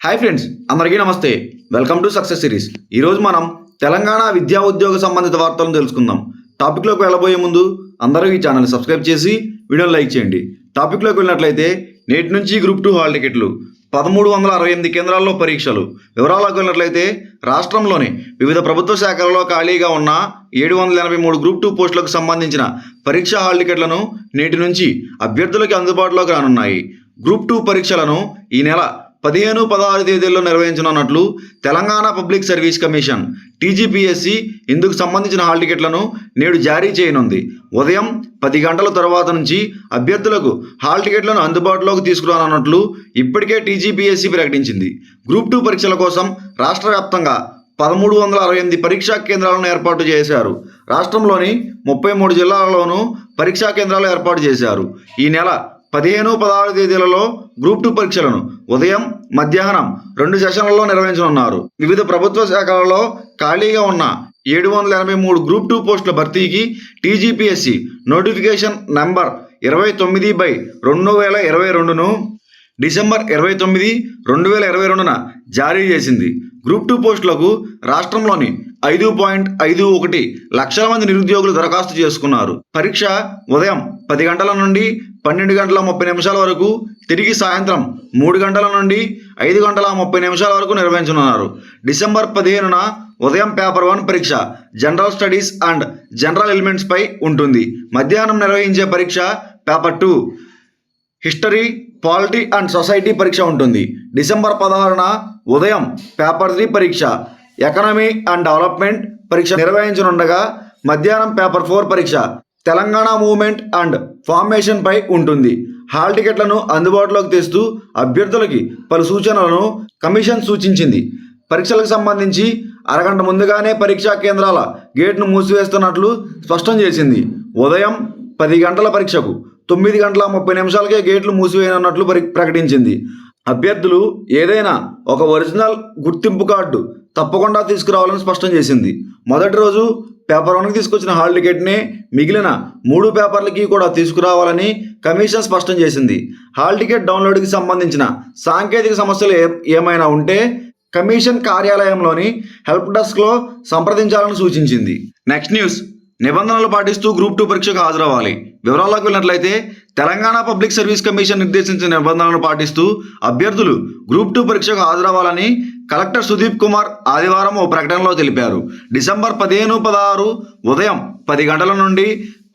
Hi friends అందరికీ నమస్తే. Welcome to success series ఈరోజు మనం తెలంగాణ విద్యా ఉద్యోగ సంబంధిత వార్తలను తెలుసుకుందాం. టాపిక్లోకి వెళ్ళబోయే ముందు అందరూ ఈ ఛానల్ సబ్స్క్రైబ్ చేసి వీడియోని లైక్ చేయండి. టాపిక్లోకి వెళ్ళినట్లయితే నేటి నుంచి గ్రూప్ టూ హాల్ టికెట్లు పదమూడు వందల అరవై ఎనిమిది కేంద్రాల్లో పరీక్షలు. వివరాలకు వెళ్ళినట్లయితే రాష్ట్రంలోని వివిధ ప్రభుత్వ శాఖలలో ఖాళీగా ఉన్న ఏడు వందల ఎనభై మూడు గ్రూప్ టూ పోస్టులకు సంబంధించిన పరీక్షా హాల్ టికెట్లను నేటి నుంచి అభ్యర్థులకి అందుబాటులోకి రానున్నాయి. గ్రూప్ టూ పరీక్షలను ఈ నెల పదిహేను పదహారు తేదీల్లో నిర్వహించనున్నట్లు Telangana public service commission TGPSC ఇందుకు సంబంధించిన హాల్ టికెట్లను నేడు జారీ చేయనుంది. ఉదయం పది గంటల తర్వాత నుంచి అభ్యర్థులకు హాల్ టికెట్లను అందుబాటులోకి తీసుకురానున్నట్లు ఇప్పటికే టీజీపీఎస్సి ప్రకటించింది. గ్రూప్ టూ పరీక్షల కోసం రాష్ట్ర వ్యాప్తంగా పదమూడు వందల అరవై ఎనిమిది పరీక్షా కేంద్రాలను ఏర్పాటు చేశారు. రాష్ట్రంలోని ముప్పై మూడు జిల్లాలలోనూ పరీక్షా కేంద్రాలు ఏర్పాటు చేశారు. ఈ నెల పదిహేను పదహారు తేదీలలో గ్రూప్ టూ పరీక్షలను ఉదయం మధ్యాహ్నం రెండు సెషన్లలో నిర్వహించనున్నారు. వివిధ ప్రభుత్వ శాఖలలో ఖాళీగా ఉన్న ఏడు వందల ఎనభై మూడు గ్రూప్ టూ పోస్టుల భర్తీకి టీజీపీఎస్సి నోటిఫికేషన్ నంబర్ ఇరవై తొమ్మిది బై రెండు వేల ఇరవై రెండును డిసెంబర్ ఇరవై తొమ్మిది రెండు వేల ఇరవై రెండున జారీ చేసింది. గ్రూప్ టూ పోస్టులకు రాష్ట్రంలోని ఐదు పాయింట్ ఐదు ఒకటి లక్షల మంది నిరుద్యోగులు దరఖాస్తు చేసుకున్నారు. పరీక్ష ఉదయం పది గంటల నుండి పన్నెండు గంటల ముప్పై నిమిషాల వరకు తిరిగి సాయంత్రం మూడు గంటల నుండి ఐదు గంటల ముప్పై నిమిషాల వరకు నిర్వహించనున్నారు. డిసెంబర్ పదిహేనున ఉదయం పేపర్ వన్ పరీక్ష general studies and general elements పై ఉంటుంది. మధ్యాహ్నం నిర్వహించే పరీక్ష paper two history polity and society పరీక్ష ఉంటుంది. డిసెంబర్ పదహారున ఉదయం పేపర్ త్రీ పరీక్ష ఎకనమీ అండ్ డెవలప్మెంట్ పరీక్ష నిర్వహించనుండగా మధ్యాహ్నం పేపర్ ఫోర్ పరీక్ష. తెలంగాణ మూవ్మెంట్ అండ్ ఫార్మేషన్ పై ఉంటుంది. హాల్ టికెట్లను అందుబాటులోకి తెస్తూ అభ్యర్థులకి పలు సూచనలను కమిషన్ సూచించింది. పరీక్షలకు సంబంధించి అరగంట ముందుగానే పరీక్షా కేంద్రాల గేట్ను మూసివేస్తున్నట్లు స్పష్టం చేసింది. ఉదయం పది గంటల పరీక్షకు తొమ్మిది గంటల ముప్పై నిమిషాలకే గేట్లు మూసివేయనున్నట్లు పరి ప్రకటించింది. అభ్యర్థులు ఏదైనా ఒక ఒరిజినల్ గుర్తింపు కార్డు తప్పకుండా తీసుకురావాలని స్పష్టం చేసింది. మొదటి రోజు పేపర్ వన్కి తీసుకొచ్చిన హాల్ టికెట్ని మిగిలిన మూడు పేపర్లకి కూడా తీసుకురావాలని కమిషన్ స్పష్టం చేసింది. హాల్ టికెట్ డౌన్లోడ్కి సంబంధించిన సాంకేతిక సమస్యలు ఏ ఏమైనా ఉంటే కమిషన్ కార్యాలయంలోని హెల్ప్ డెస్క్లో సంప్రదించాలని సూచించింది. Next news. నిబంధనలు పాటిస్తూ గ్రూప్ టూ పరీక్షకు హాజరవ్వాలి. వివరాల్లోకి వెళ్ళినట్లయితే తెలంగాణ పబ్లిక్ సర్వీస్ కమిషన్ నిర్దేశించిన నిబంధనలను పాటిస్తూ అభ్యర్థులు గ్రూప్ టూ పరీక్షకు హాజరవ్వాలని కలెక్టర్ సుదీప్ కుమార్ ఆదివారం ఓ ప్రకటనలో తెలిపారు. డిసెంబర్ పదిహేను పదహారు ఉదయం పది గంటల నుండి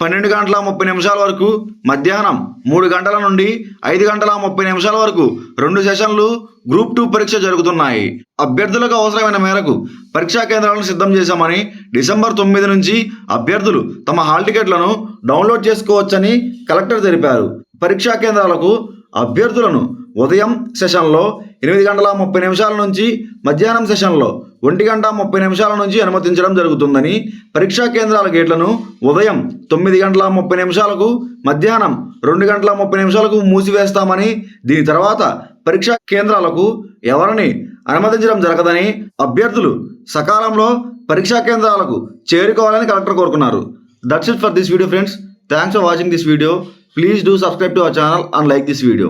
పన్నెండు గంటల ముప్పై నిమిషాల వరకు మధ్యాహ్నం మూడు గంటల నుండి ఐదు గంటల ముప్పై నిమిషాల వరకు రెండు సెషన్లు గ్రూప్ టూ పరీక్ష జరుగుతున్నాయి. అభ్యర్థులకు అవసరమైన మేరకు పరీక్షా కేంద్రాలను సిద్ధం చేశామని డిసెంబర్ తొమ్మిది నుంచి అభ్యర్థులు తమ హాల్ టికెట్లను డౌన్లోడ్ చేసుకోవచ్చని కలెక్టర్ తెలిపారు. పరీక్షా కేంద్రాలకు అభ్యర్థులను ఉదయం సెషన్లో ఎనిమిది గంటల ముప్పై నిమిషాల నుంచి మధ్యాహ్నం సెషన్లో ఒంటి గంట ముప్పై నిమిషాల నుంచి అనుమతించడం జరుగుతుందని పరీక్షా కేంద్రాల గేట్లను ఉదయం తొమ్మిది గంటల ముప్పై నిమిషాలకు మధ్యాహ్నం రెండు గంటల ముప్పై నిమిషాలకు మూసివేస్తామని దీని తర్వాత పరీక్షా కేంద్రాలకు ఎవరిని అనుమతించడం జరగదని అభ్యర్థులు సకాలంలో పరీక్షా కేంద్రాలకు చేరుకోవాలని కలెక్టర్ కోరుకున్నారు. That's it for this video friends thanks for watching this video please do subscribe to our channel and like this video